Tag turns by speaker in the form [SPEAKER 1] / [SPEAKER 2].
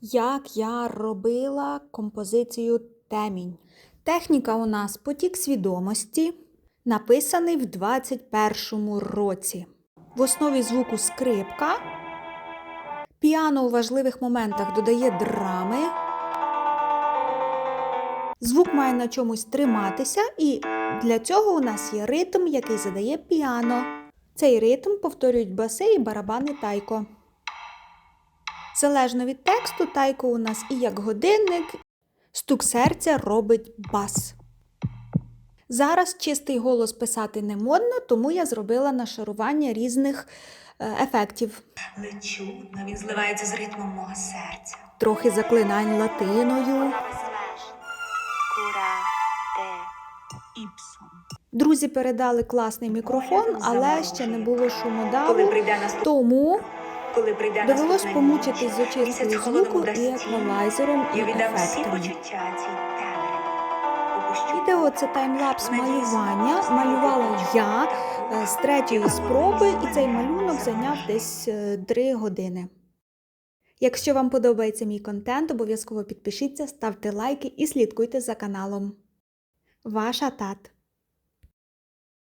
[SPEAKER 1] як я робила композицію темінь. Техніка у нас потік свідомості, написаний в 21 році. В основі звуку скрипка. Піано у важливих моментах додає драми. Звук має на чомусь триматися, і для цього у нас є ритм, який задає піано. Цей ритм повторюють баси і барабани тайко. Залежно від тексту, тайко у нас і як годинник, стук серця робить бас. Зараз чистий голос писати не модно, тому я зробила нашарування різних е, ефектів.
[SPEAKER 2] Лечу, но він зливається з ритмом мого серця.
[SPEAKER 1] Трохи заклинань латиною. Друзі передали класний мікрофон, але ще не було шумодаву, тому
[SPEAKER 2] коли прийде
[SPEAKER 1] довелось помучитись з очисткою звуку і еквалайзером і ефектами. Відео це таймлапс малювання. Малювала я е, з третьої спроби, і цей малюнок зайняв десь 3 години. Якщо вам подобається мій контент, обов'язково підпишіться, ставте лайки і слідкуйте за каналом. Ваша тат.